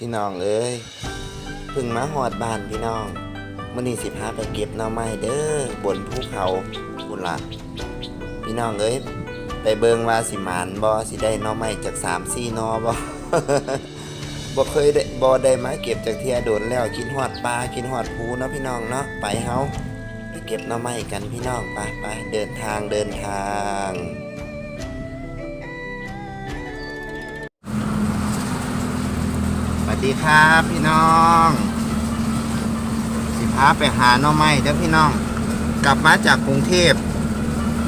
พี่น้องเอ้ยเพึ่งมาหอดบ้านพี่น้องมื่อนี้สิพาไปเก็บหน่อไม้เด้อบนภูเขาบุญละพี่น้องเอ้ยไปเบิงว่าสิหมานบ่สิได้หน่อไม้จากสามสี่นอบ่บ่เคยได้บ่ได้มาเก็บจากเทียโดนแล้วกินหอดปลากินหอดภูเนาะพี่น้องเนาะไปเฮาไปเก็บหน่อไม้กันพี่น้องไปไปเดินทางเดินทาง สวัสดีครับพี่น้อง สิพาไปหาหน่อไม้เด้อพี่น้อง กลับมาจากกรุงเทพ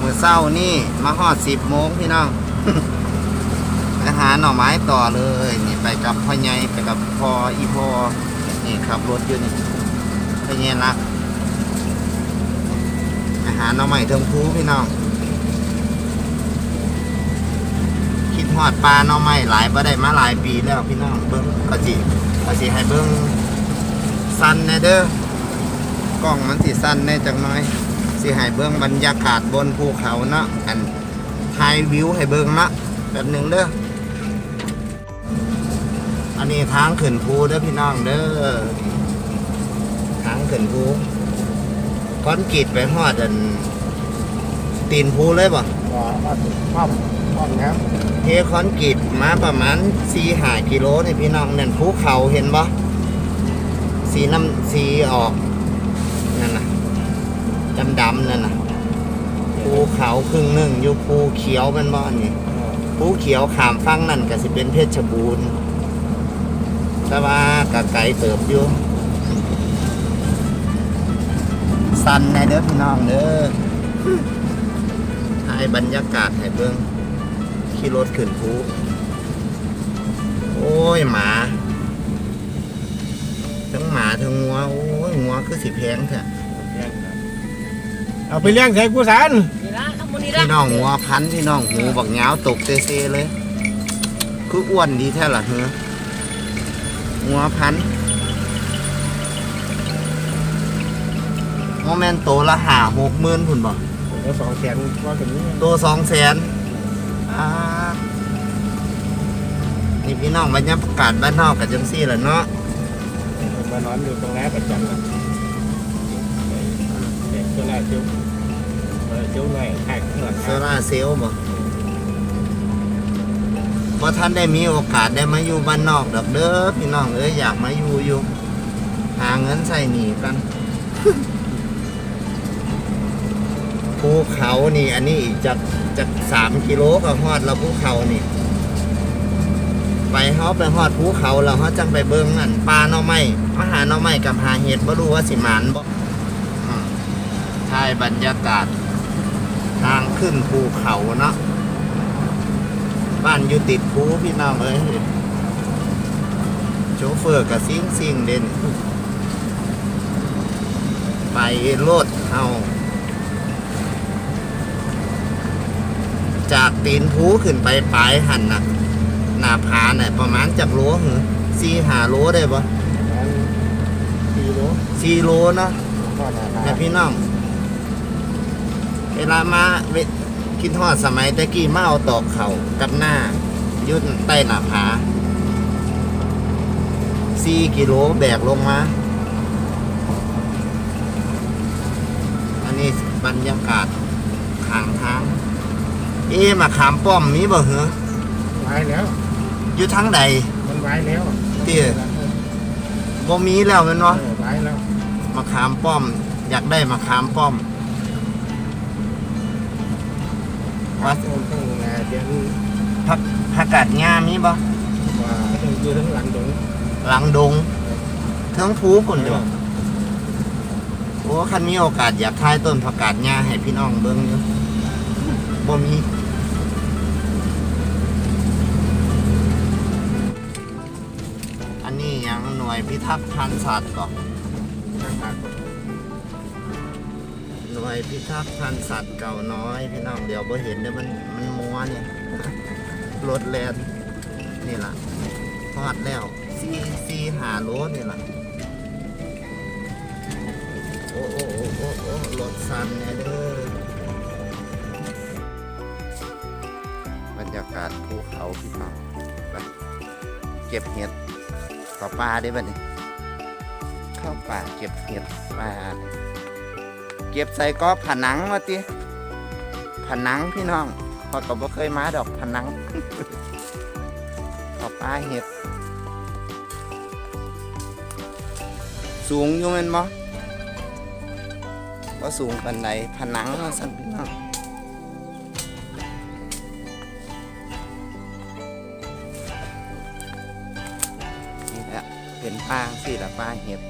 มือเช้านี่มาฮอดสิบโมงพี่น้องไปหาหน่อไม้ต่อเลยนี่ไปกับพ่อใหญ่ไปกับพ่ออีพ่อนี่ขับรถอยู่นี่พ่อใหญ่รักไปหาหน่อไม้เทิงภูพี่น้อง คิดฮอดปลาหน่อไม้หลายบ่ได้มาหลายปีแล้วพี่น้องเบิ่งก็สิก็สิให้เบิ่งสั้นแน่เด้อกล้องมันสิสั้นแน่จังน้อยสิให้เบิ่งบรรยากาศบนภูเขาเนาะอันถ่ายวิวให้เบิ่งเนาะแบบหนึ่งเด้ออันนี้ทางขึ้นภูเด้อพี่น้องเด้อทางขึ้นภูคอนกรีตไปฮอดอันตีนภูเลยบ่ว่าว่าป้อมป้อมครับ ทคอนกรีตมาประมาณ4ีหากิโลนี่พี่น้องนั่นภูเขาเห็นบ่สีน้ำสีออกนั่นนะดำดำนั่นนะภูเขาครึ่งหนึ่งอยู่ภูเขียวแมันบ่อนนี้ภูเขียวขามฟังนั่นก็สิเป็นเพชรบูรณ์แต่ว่ากะไกลเติบอยู่สันในเด้อพี่น้องเด้อให้บรรยากาศให้เบิ่ง ขี่รถขึ้นภูโอ้ยหมา ทั้งหมาทั้งงัวโอ้ยงัวคือสิแพงแท้เอาไปเลี้ยงใส่กุศลนี่ละน้ำมันนี่ละพี่น้องงัวพันธุ์พี่น้องหูบักเหงาวตกเซๆเลย คืออ้วนดีแท้ล่ะเฮ้องัวพันธุ์โมเมนโตละหาหกหมื่นพุ่นบ่แล้วสองแสนว่าถึงนี้ตัวสองแสนอ่า นี่พี่น้องบรรยากาศบ้านนอกกับจังซี่แหละเนาะมานอนอยู่ตรงนั้ประจำเด็กตัวแรกเจ้าเจ้าหน่อยแขกหน่อยโซล่าร์เซลล์บ่พอท่านได้มีโอกาสได้มาอยู่บ้านนอกดอกเด้อพี่น้องเอ้ยอยากมาอยู่อยู่ หาเงินใส่หนีกัน ภูเขานี่ อันนี้อีกจากจากสามกิโลก็ฮอดแล้วภูเขานี่ ไปเฮาไปฮอดภูเขาแล้วเฮาจังไปเบิ่งอันปลาหน่อไม้มาหาหน่อไม้กับหาเห็ดบ่รู้ว่าสิหมานบ่อืมถ่ายบรรยากาศ ทางขึ้นภูเขาเนาะบ้านอยู่ติดภูพี่น้องเอ้ยโชเฟอร์กับซิ่งซิ่งเด่นไปโลดเอา จากตีนภูขึ้นไปปลายหันน่ะหน้าผาเนี่ยประมาณจากโลเหรอสี่หาโลได้ปะสี่โลสี่โลเนาะก็ได้แต่พี่น้อง เวลามาเวคิดทอดสมัยตะกี้มาเอาตอกเข่ากับหน้า ยุดใต้หน้าผาสี่กิโลแบกลงมา อันนี้บรรยากาศข้างทาง เอ๊ะมาขามป้อมมีบ่เหรอไว้แล้ว อยู่ทั้งใด มันไว้แล้วบ่มีแล้วแมันวะไว้แล้วมาขามป้อม อยากได้มาขามป้อมว่าต้องต้องเดี๋ยวผักผักกาดงามมีบ่ว่าต้องอยู่ทั้งหลังตรงหลังดงเทิงภูพุ่นเดียวโอ้คันมีโอกาสอยากทายต้นผักกาดงาให้พี่น้องเบิ่งอยู่บ่มี พิทักษ์พันธุ์สัตว์ก่อหน่วยพิทักษ์พันธุ์สัตว์เก่าน้อย พี่น้องเดี๋ยวบ่เห็นเดี๋ยวมันมันมัวเนี่ยรถแลนนี่ล่ะทอดแล้วซีซีหาโลนี่ล่ะโอ้โอ้โอ้โอ้โอ้รถสั่นเนี่ยเด้อบรรยากาศภูเขาพี่น้องไปเก็บเห็ดเข้าป่าได้บัดนี้ เข้าป่าเก็บเห็ดป่าเก็บใส่ก็ผนังมาติผนังพี่น้องพอก็บ่เคยมาดอกผนังข้าป่าเห็ด สูงอยู่แม่นบ่บ่สูงปานใดผนังว่าซั่นพี่น้องนี่แหละเป็นป่าสิละป่าเห็ด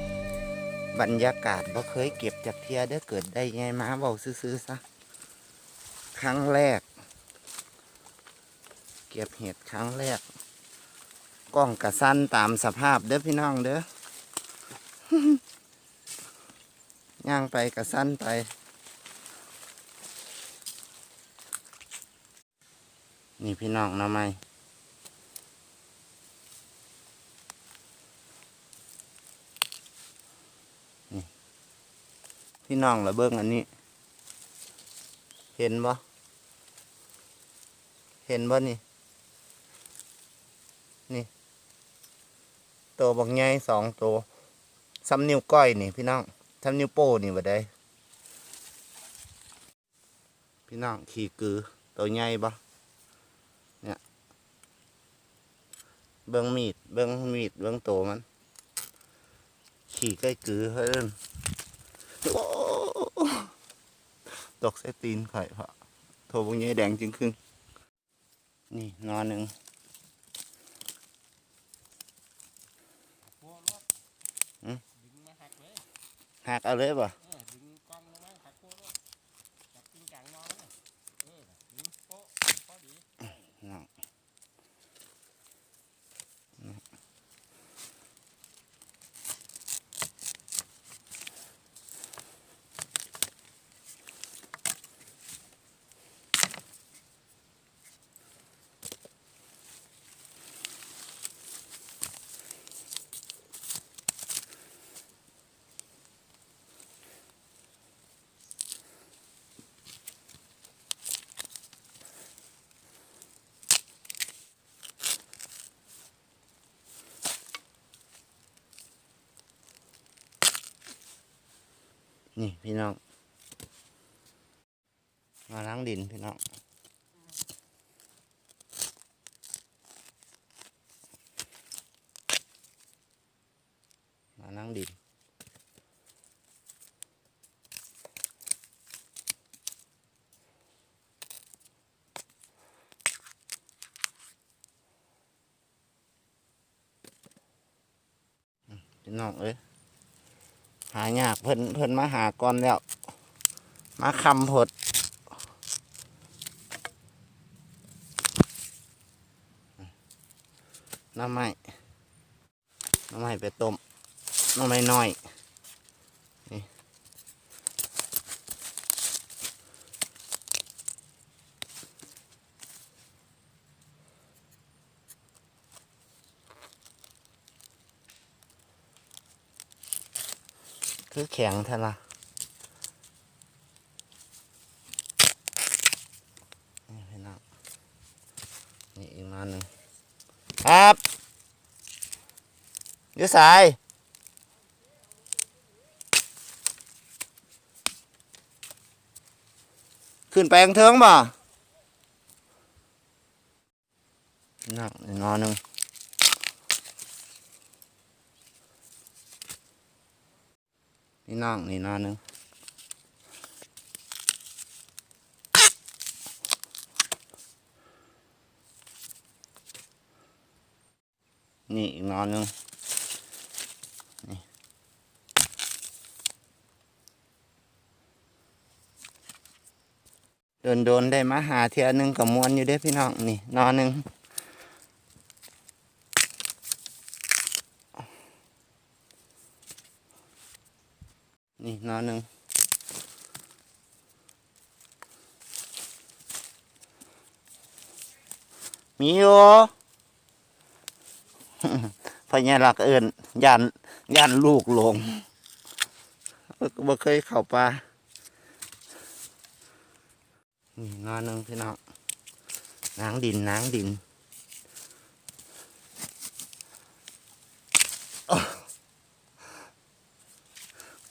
บรรยากาศบ่เคยเก็บจากเทียเด้อเกิดได้ไงมาเบาซื้อๆซะครั้งแรก เก็บเห็ดครั้งแรก กล้องกระสั้นตามสภาพเด้อพี่น้องเด้อย่างไปกระสั้นไป นี่พี่น้องเนาะไหม พี่น้องละเบิ้งอันนี้ เห็นบ่เห็นบ่นี่ นี่โตวบักใหญ่สองโตวซ้ำนิ้วก้อยนี่ พี่น้องซ้ำนิ้วโป้นี่บ่ได้ พี่น้องขี่กือ ตัวใหญ่บ่เนี่ยเบิ้งมีด เบิ้งมีด เบิ้งโตวมัน ขี่ใกล้กือเฮ้ย โอ้ ตกใส่ตีนข่อยพะโทรพวกนี้แดงจริงครึ่งนี่นอนหนึ่งพวกรถหืมดึงมาหักเลยหักเอาเลยป่ะ เออดึงกล้องลงมาหักพวกรถจับจริงจังนอนเลยเออดึงโป๊ะพอดี น้อง นี่พี่น้อง มาล้างดินพี่น้องมาล้างดินพี่น้องเอ้ย หายากเพิ่นเพิ่นมาหาก่อนแล้ว มาคำผดน้ำไม้น้ำไม้ไปต้มน้ำไม้น้อย คือแข็งแท้ละนี่พี่น้องนี่อีกมาหนึ่งครับอยูสายขึ้นไปข้างเทิงบ่นั่งอีกนอนหนึ่ง นี่นั่งนี่นอนหนึ่งนี่อีกนอนหนึ่งนี่โดนโดนๆได้มาหาเทียหนึ่งกับมวนอยู่เด้อพี่น้องนี่นอนหนึ่ง นี่นอนหนึ่งมีโยพญาลักเอินย่านย่านลูกหลงบ่เคยเข้าป่านี่นอนหนึ่งพี่น้องนางดินนางดิน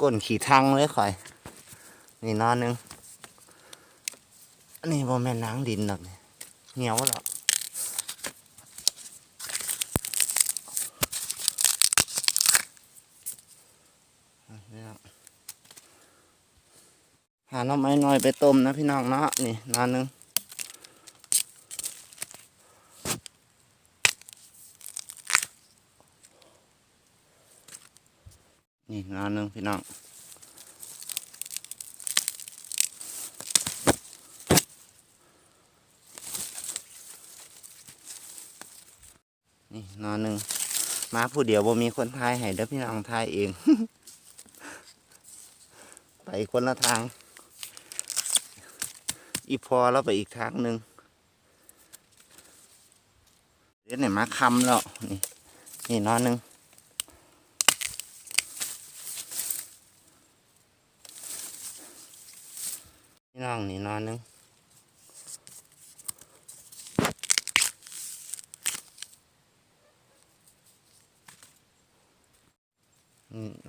ก้นขี่ทังเลยข่อย นี่นอนหนึงอันนี้บ่แม่นหนังดินหรอกนี่เหนียวหรอกหาหน้ำไม้น้อยไปต้มนะพี่น้องเนาะนี่นอนหนึง นี่นอนหนึงพี่น้องนี่นอนหนึ่งมาผู้เดียวบ่มีคนทายให้เด้อพี่น้องทายเอง ไปคนละทาง อีพอแล้วไปอีกทางหนึ่งเดี๋ยวไหนมาคำแล้วนี่นี่นอนหนึ่ง พี่น้องนี่นอนหนึ่ง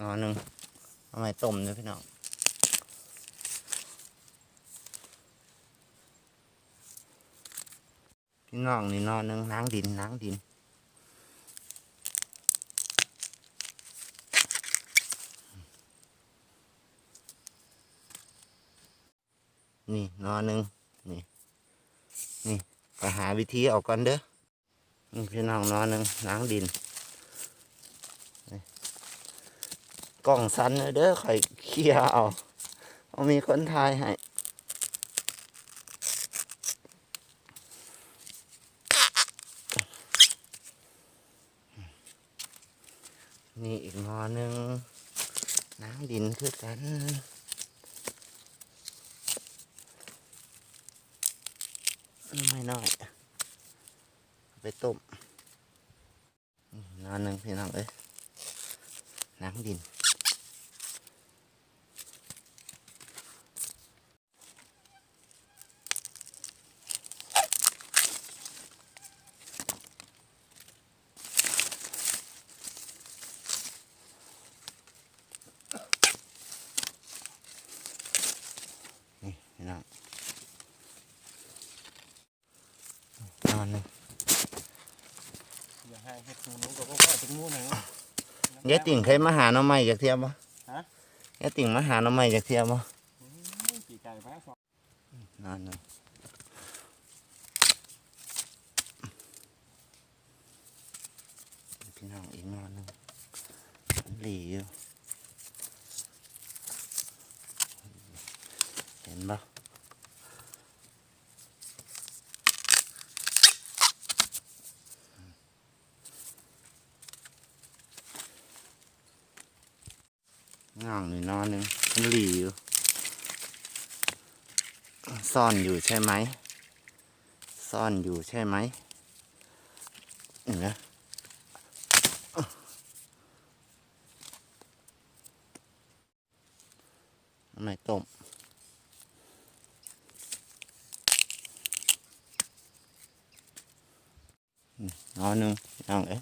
นอนหนึ่งเอาไม้ต้มด้วยพี่น้องพี่น้องนี่นอนหนึ่งล้างดินล้างดิน นี่นอนหนึ่งนี่นี่ไปหาวิธีออกก่อนเด้อนี่พี่น้องนอนหนึ่งล้างดินกล่องสันเด้อข่อยเคลียเอาเอามีคนทายให้นี่อีกงอหนึ่งน้ำดินคือกัน ไม่น้อยไปต้มนานหนึ่งพี่น้องเอ้ยน้ำดินพี่น้องนอนหนึ่ง อย่าให้เห็ดหนูหนูก็บ่ค่อยถึงงูหนัง ยายติ่งเคยมาหาหน้องใหม่จากเทียบบ่ฮะ ยายติ่งมาหาหน้องใหม่จากเทียบบ่อืมปีไก่มาสองนอนหนึ่งพี่น้องอีกนอนหนึ่งมันหลีอยู่เห็นบ่ ง่างนี่นอนหนึ่งมันหลีอยู่ซ่อนอยู่ใช่ไหม ซ่อนอยู่ใช่ไหมเห็นไหมทำไมต้มนอนหนึ่งน้องเอ๊ะ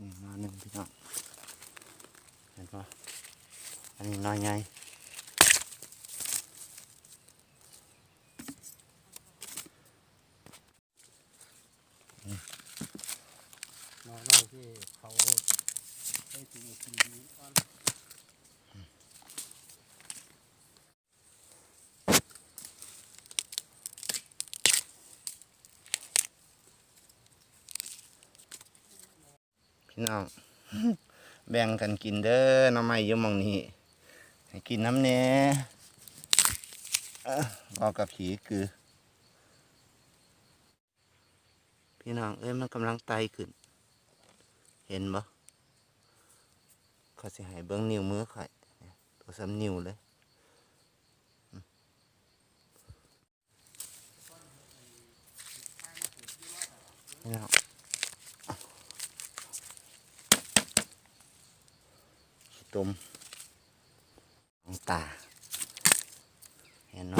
นี่นอนหนึ่งพี่น้องเห็นปะอันนี้นอน ใหญ่น้องน้องที่เขาให้กินกินดีก่อนพี่น้อง แบ่งกันกินเด้อน้ำไม้ยี่มองนี้ ให้กินน้ำเน่เอ้อบอกกับผีคือ พี่น้องเอ้ยมันกำลังไต่ขึ้น เห็นบ่เขาสิให้เบิ้องนิ้วมือข่อยตัวซ้ำนิ้วเลยอืมพี่น้องตุ่ม ของตา เห็นไหม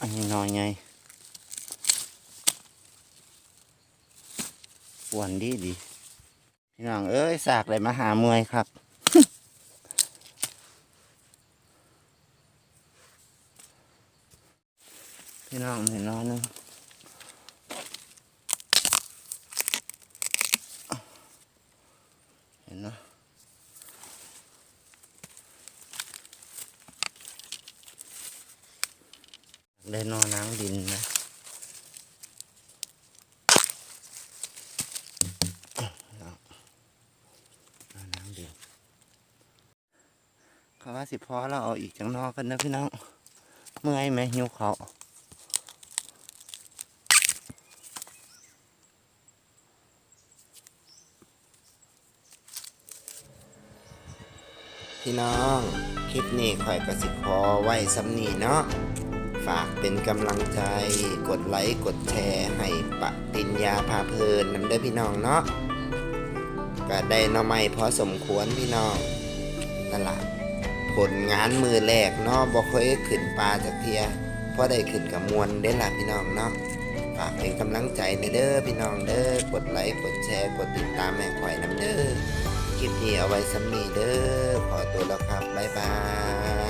อันนี้นอนไงปวนดีดีพี่น้องเอ้ยสากเลยมาหาเมื่ยครับ พี่น้องเห็นน้อยนึงเห็นนะได้นอนน้ำดินนะนอนน้ำดินเขาว่าสิพอเราเอาอีกจังนอกกันนะพี่น้อง เมื่อยไหมหิวเขาวพี่น้อง ค ลิปนี้ข่อยกระสิพอไว้สำนีเนาะฝากเป็นกำลังใจกดไลค์กดแชร์ให้ปะตินยาพาเพลินนำเด้อพี่น้องเนาะก็ได้นอไม้พอสมควรพี่น้องตลาดผลงานมือแรกเนาะบ่เคยขึ้นปลาจากเทียพอได้ขึ้นกับมวลได้ละพี่น้องเนาะฝากเป็นกำลังใจในเด้อพี่น้องเด้อกดไลค์กดแชร์กดติดตามแม่ข่อยน้ำเด้อ คลิปนี้เอาไว้สำนีเด้อขอตัวแล้วครับ บ๊ายบาย